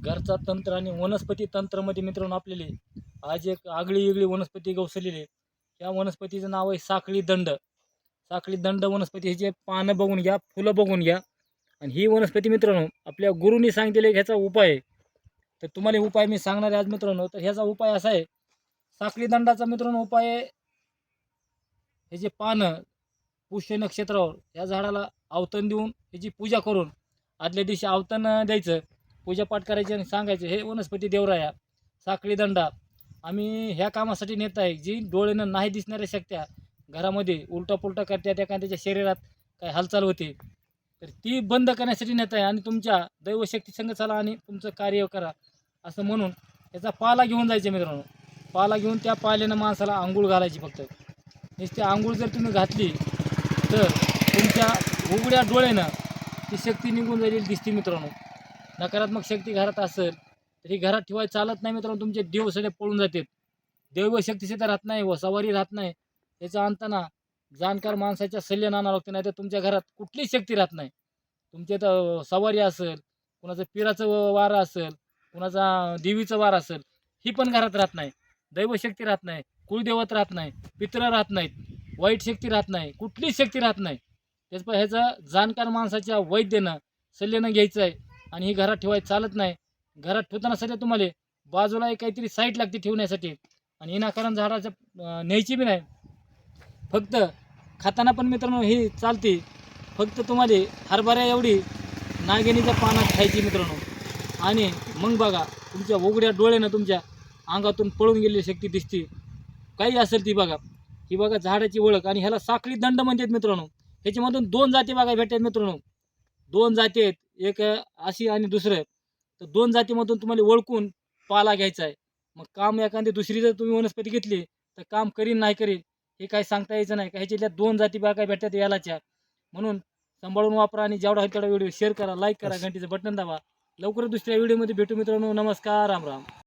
घरचा तंत्र आणि वनस्पती तंत्रामध्ये मित्रांनो आपल्याला आज एक आगळी वेगळी वनस्पती गवसलेली आहे. या वनस्पतीचं नाव आहे साखळी दंड. साखळी दंड वनस्पती ह्याचे पानं बघून घ्या फुलं बघून घ्या. आणि ही वनस्पती मित्रांनो आपल्या गुरुनी सांगितलेले ह्याचा उपाय आहे. तर तुम्हाला उपाय मी सांगणार आहे आज मित्रांनो. तर ह्याचा उपाय असा आहे. साखळी दंडाचा मित्रांनो उपाय आहे. हे जे पानं पुष्य नक्षत्रावर या झाडाला आवतण देऊन ह्याची पूजा करून आदल्या दिवशी आवतण द्यायचं. पूजापाठ करायची आणि सांगायचे हे वनस्पती देवराया साखळी दंडा आम्ही ह्या कामासाठी नेत आहे जी डोळ्यानं नाही दिसणाऱ्या शक्त्या घरामध्ये उलटा पुलटा करत्या त्याच्या शरीरात काय हालचाल होते तर ती बंद करण्यासाठी नेत आहे आणि तुमच्या दैवशक्ती संघ चाला आणि तुमचं कार्य करा असं म्हणून त्याचा पाला घेऊन जायचे मित्रांनो. पाला घेऊन त्या पाल्यानं माणसाला आंघोळ घालायची फक्त. नुसती आंघोळ जर तुम्ही घातली तर तुमच्या उघड्या डोळ्यानं ती शक्ती निघून जाईल दिसते मित्रांनो. नकारात्मक शक्ती घरात असेल तर ही घरात ठेवाय चालत नाही मित्रांनो. तुमचे देव सगळे पळून जातात. देव शक्ती सिद्ध राहत नाही व सवारी राहत नाही. त्याचा आणताना जाणकार माणसाच्या सल्ल्यानं आणावं लागते नाही तर तुमच्या घरात कुठलीच शक्ती राहत नाही. तुमच्या तर सवारी असेल कुणाचं पिराचं व- वारं असेल कुणाचा देवीचं वार असेल ही पण घरात राहत नाही. दैवशक्ती राहत नाही कुलदेवत राहत नाही पित्र राहत नाहीत वाईट शक्ती राहत नाही कुठलीच शक्ती राहत नाही. त्याच पण ह्याचं जाणकार माणसाच्या वैद्यनं सल्ल्यानं घ्यायचं आहे. आणि ही घरात ठेवायचं चालत नाही. घरात ठेवताना सध्या तुम्हाला बाजूला एक काहीतरी साईट लागते ठेवण्यासाठी. आणि विनाकारण झाडाचं न्यायची बी नाही. फक्त खाताना पण मित्रांनो ही चालते. फक्त तुम्हाला हरभऱ्या एवढी नागिनीच्या पानात खायची मित्रांनो. आणि मग बघा तुमच्या उघड्या डोळ्यानं तुमच्या अंगातून पळून गेलेली शक्ती दिसते. काही असेल ती बघा. ही बघा झाडाची ओळख आणि ह्याला साखळी दंड म्हणतात मित्रांनो. ह्याच्यामधून दोन जाती बघा भेटतात मित्रांनो. दोन जाती आहेत. एक अशी आणि दुसरं तर दोन जातीमधून तुम्हाला ओळखून पाला घ्यायचा आहे. मग काम एखादी दुसरी जर तुम्ही वनस्पती घेतली तर काम करीन नाही करीन हे काही सांगता यायचं नाही. का ह्याच्यातल्या दोन जाती बघा भेटतात यालाच्या. म्हणून सांभाळून वापरा आणि जेवढा होईल तेवढा व्हिडिओ शेअर करा लाईक करा घंटीचं बटन दाबा. लवकरच दुसऱ्या व्हिडिओमध्ये भेटू मित्रांनो. नमस्कार राम राम.